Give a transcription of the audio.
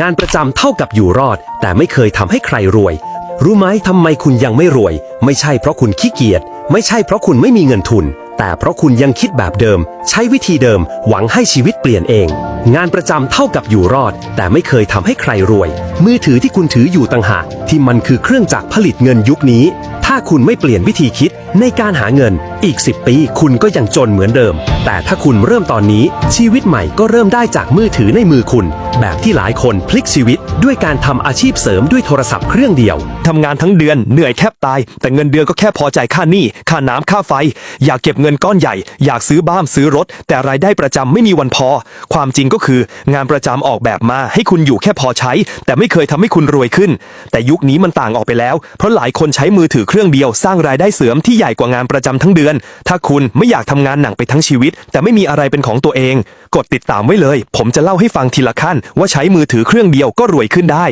งานประจำเท่ากับอยู่รอด แต่ไม่เคยทำให้ใครรวย รู้ไหมทำไมคุณยังไม่รวย ไม่ใช่เพราะคุณขี้เกียจ ไม่ใช่เพราะคุณไม่มีเงินทุน แต่เพราะคุณยังคิดแบบเดิม ใช้วิธีเดิม หวังให้ชีวิตเปลี่ยนเอง งานประจำเท่ากับอยู่รอด แต่ไม่เคยทำให้ใครรวย มือถือที่คุณถืออยู่ต่างหากที่มันคือเครื่องจักรผลิตเงินยุคนี้ ถ้าคุณไม่เปลี่ยนวิธีคิดในการหาเงินอีก 10 ปี คุณก็ยังจนเหมือนเดิม แต่ถ้าคุณเริ่มตอนนี้ชีวิตใหม่ก็เริ่มได้จากมือถือในมือคุณ แบบที่หลายคนพลิกชีวิต ด้วยการทำอาชีพเสริมด้วยโทรศัพท์เครื่องเดียว ทำงานทั้งเดือนเหนื่อยแทบตาย แต่เงินเดือนก็แค่พอจ่ายค่าหนี้ค่าน้ำค่าไฟ อยากเก็บเงินก้อนใหญ่ อยากซื้อบ้านซื้อรถ แต่รายได้ประจำไม่มีวันพอ ความจริงก็คือ งานประจำออกแบบมาให้คุณอยู่แค่พอใช้ แต่ไม่เคยทำให้คุณรวยขึ้น แต่ยุคนี้มันต่างออกไปแล้ว เพราะหลายคนใช้มือถือเครื่องเดียวสร้างรายได้เสริมที่ใหญ่กว่างานประจำทั้งเดือน ถ้าคุณไม่อยากทำงานหนักไปทั้งชีวิต แต่ไม่มีอะไรเป็นของตัวเอง กดติดตามไว้เลย ผมจะเล่าให้ฟังทีละขั้น ว่าใช้มือถือเครื่องเดียวก็รวยขึ้นได้